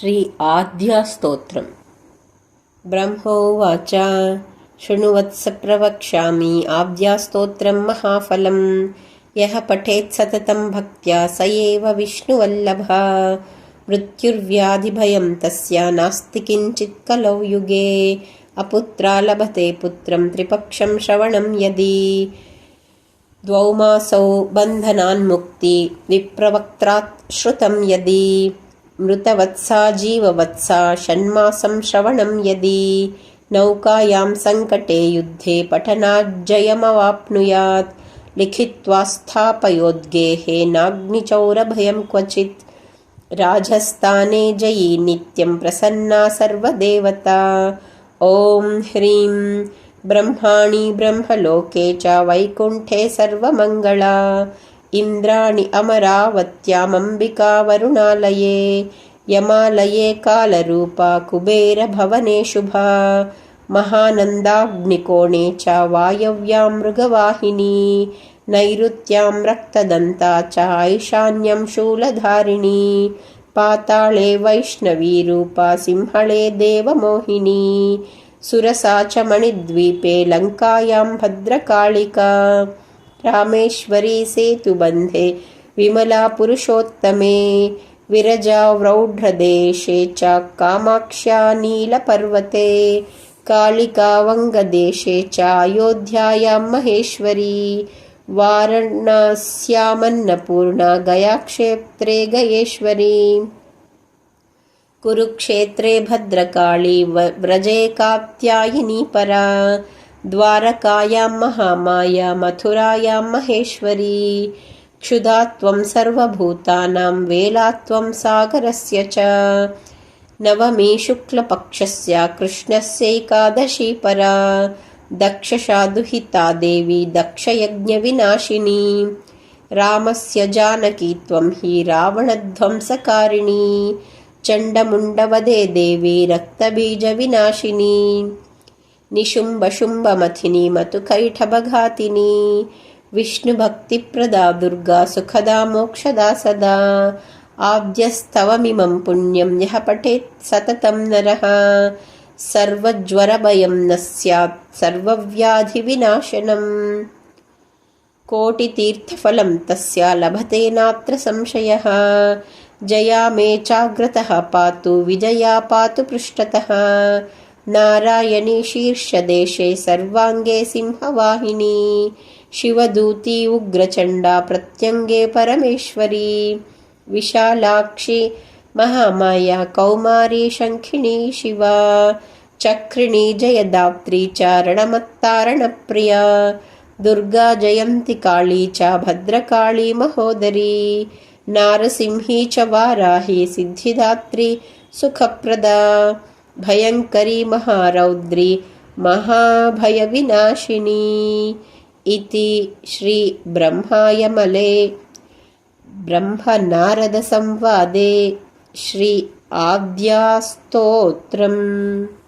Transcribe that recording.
श्री आद्यास्तोत्रम्। ब्रह्मोवाच शृणुवत्स प्रवक्ष्यामि आद्यास्तोत्रं महाफलम्। यः पठेत् सततं भक्त्या स एव विष्णुवल्लभः। मृत्युर्व्याधिभयं तस्य नास्ति किञ्चित् कलौ युगे। अपुत्रा लभते पुत्रं त्रिपक्षं श्रवणं यदि। द्वौ मासौ बन्धनान्मुक्ति विप्रवक्त्रात् श्रुतं यदि मृतवत्सा जीववत्सा षण्मासं श्रवणं यदि नौकायां सङ्कटे युद्धे पठनाज्जयमवाप्नुयात्। लिखित्वा स्थापयोद्गेहे नाग्निचौरभयं क्वचित्। राजस्थाने जयी नित्यं प्रसन्ना सर्वदेवता। ॐ ह्रीं ब्रह्माणि ब्रह्मलोके च वैकुण्ठे सर्वमङ्गला इन्द्राणि अमरावत्यामम्बिका वरुणालये यमालये कालरूपा कुबेरभवने शुभा महानन्दाग्निकोणे च वायव्यां मृगवाहिनी नैऋत्यां रक्तदन्ता च ऐशान्यं शूलधारिणी पाताळे वैष्णवीरूपा सिंहळे देवमोहिनी सुरसा च मणिद्वीपे लङ्कायां भद्रकालिका रामेश्वरी सेतुबन्धे विमला पुरुषोत्तमे विरजाव्रौढ्रदेशे च कामाक्ष्या नीलपर्वते कालिकावङ्गदेशे च अयोध्यायां महेश्वरी वारणास्यामन्नपूर्णा गयाक्षेत्रे गयेश्वरी। कुरुक्षेत्रे भद्रकाली व्रजे कात्यायिनी परा द्वारकायां महामाया मथुरायां महेश्वरी क्षुधा त्वं सर्वभूतानां वेलात्वं सागरस्य च। नवमी शुक्लपक्षस्य कृष्णस्यैकादशी परा दक्षशा दुहिता देवी दक्षयज्ञविनाशिनी रामस्य जानकी त्वं हि रावणध्वंसकारिणी चण्डमुण्डवदे देवी रक्तबीजविनाशिनी निशुम्बशुम्बमथिनी मतुकैठबघातिनी विष्णुभक्तिप्रदा दुर्गा सुखदा मोक्षदा सदा। आद्यस्तवमिमं पुण्यं यः पठेत् सततं नरः। सर्वज्वरभयं न स्यात् सर्वव्याधिविनाशनम्। कोटितीर्थफलं तस्य लभते नात्र संशयः। जया मे चाग्रतः पातु विजया पातु पृष्ठतः नारायणी शीर्षदेशे सर्वाङ्गे सिंहवाहिनी शिवदूती उग्रचण्डा प्रत्यङ्गे परमेश्वरी विशालाक्षि महामाया कौमारी शङ्खिणी शिवा चक्रिणी जयदात्री चारणमत्तारणप्रिया दुर्गा जयन्ति काली च भद्रकाली महोदरी नारसिंही च वाराही सिद्धिदात्री सुखप्रदा भयङ्करी महारौद्री महाभयविनाशिनी इति श्रीब्रह्मायमले। ब्रह्मनारदसंवादे श्री आद्यास्तोत्रम्